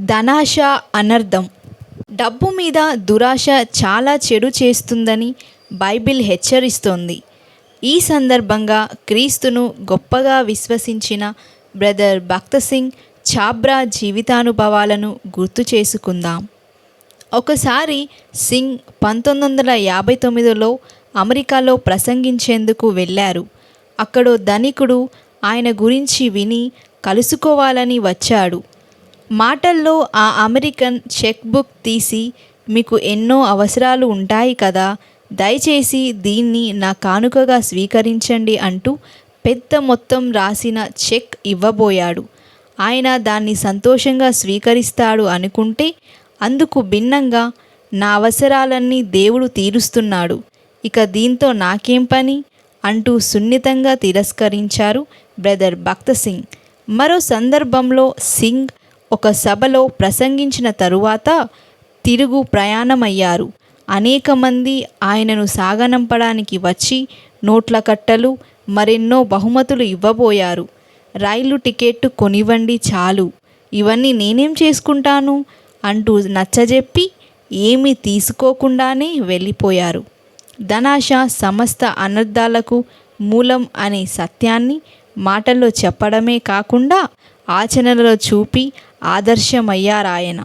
ధనాశ అనర్థం. డబ్బు మీద దురాశ చాలా చెడు చేస్తుందని బైబిల్ హెచ్చరిస్తోంది. ఈ సందర్భంగా క్రీస్తును గొప్పగా విశ్వసించిన బ్రదర్ భక్త సింగ్ ఛాబ్రా జీవితానుభవాలను గుర్తు చేసుకుందాం. ఒకసారి సింగ్ పంతొమ్మిది వందల యాభై తొమ్మిదిలో అమెరికాలో ప్రసంగించేందుకు వెళ్ళారు. అక్కడో ధనికుడు ఆయన గురించి విని కలుసుకోవాలని వచ్చాడు. మాటల్లో ఆ అమెరికన్ చెక్ బుక్ తీసి మీకు ఎన్నో అవసరాలు ఉంటాయి కదా దయచేసి దీన్ని నా కానుకగా స్వీకరించండి అంటూ పెద్ద మొత్తం రాసిన చెక్ ఇవ్వబోయాడు. ఆయన దాన్ని సంతోషంగా స్వీకరిస్తాడు అనుకుంటే అందుకు భిన్నంగా నా అవసరాలన్నీ దేవుడు తీరుస్తున్నాడు. ఇక దీంతో నాకేం పని? అంటూ సున్నితంగా తిరస్కరించారు బ్రదర్ భక్త సింగ్. మరో సందర్భంలో సింగ్ ఒక సభలో ప్రసంగించిన తరువాత తిరుగు ప్రయాణమయ్యారు. అనేక మంది ఆయనను సాగనంపడానికి వచ్చి నోట్ల కట్టలు మరెన్నో బహుమతులు ఇవ్వబోయారు. రైలు టికెట్టు కొనివ్వండి చాలు. ఇవన్నీ నేనేం చేసుకుంటాను? అంటూ నచ్చజెప్పి ఏమీ తీసుకోకుండానే వెళ్ళిపోయారు. ధనాశ సమస్త అనర్థాలకు మూలం అనే సత్యాన్ని మాటల్లో చెప్పడమే కాకుండా ఆచరణలో చూపి ఆదర్శమయ్యారాయన.